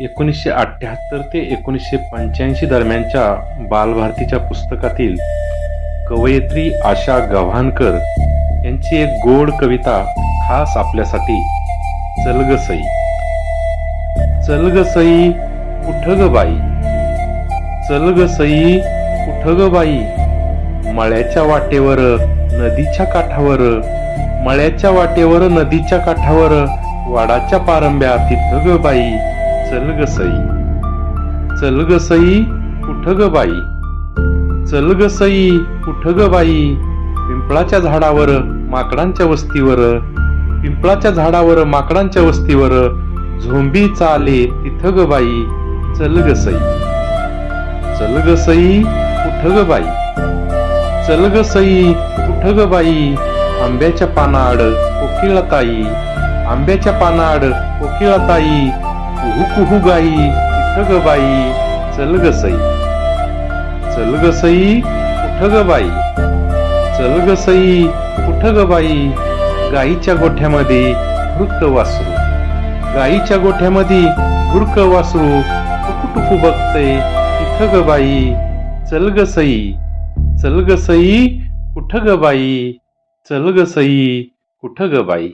एकोणीसशे अठ्ठ्याहत्तर ते एकोणीसशे पंच्याऐंशी दरम्यानच्या बालभारतीच्या पुस्तकातील कवयित्री आशा गव्हाणकर यांची एक गोड कविता खास आपल्यासाठी चलगसई. सई चलग सई कुठ बाई. चलग सई बाई. मळ्याच्या वाटेवर नदीच्या काठावर मळ्याच्या वाटेवर नदीच्या काठावर वाडाच्या पारंब्या तिथं ग बाई. चल ग सई चल ग सई कुठ ग बाई चल ग सई कुठ ग बाई पिंपळाच्या झाडावर माकडांच्या वस्तीवर. पिंपळाच्या झाडावर माकडांच्या वस्तीवर. झोंबी चाले तिथं ग बाई चल ग सई चल ग सई कुठ ग बाई चल ग सई कुठ ग बाई आंब्याच्या पानाआड कोकिळा ताई आंब्याच्या पानाआड कोकिळा ताई कुहू कुहू गाई तिथं ग बाई चल ग सई. चल ग सई कुठ ग बाई. चल ग सई कुठ ग बाई. गाईच्या गोठ्यामध्ये भुरक वासरू. गाईच्या गोठ्यामध्ये भुरक वासरू. टुकू टुकू बघते तिथं ग बाई. चल ग सई चल ग सई कुठ ग बाई. चल ग सई कुठ ग बाई.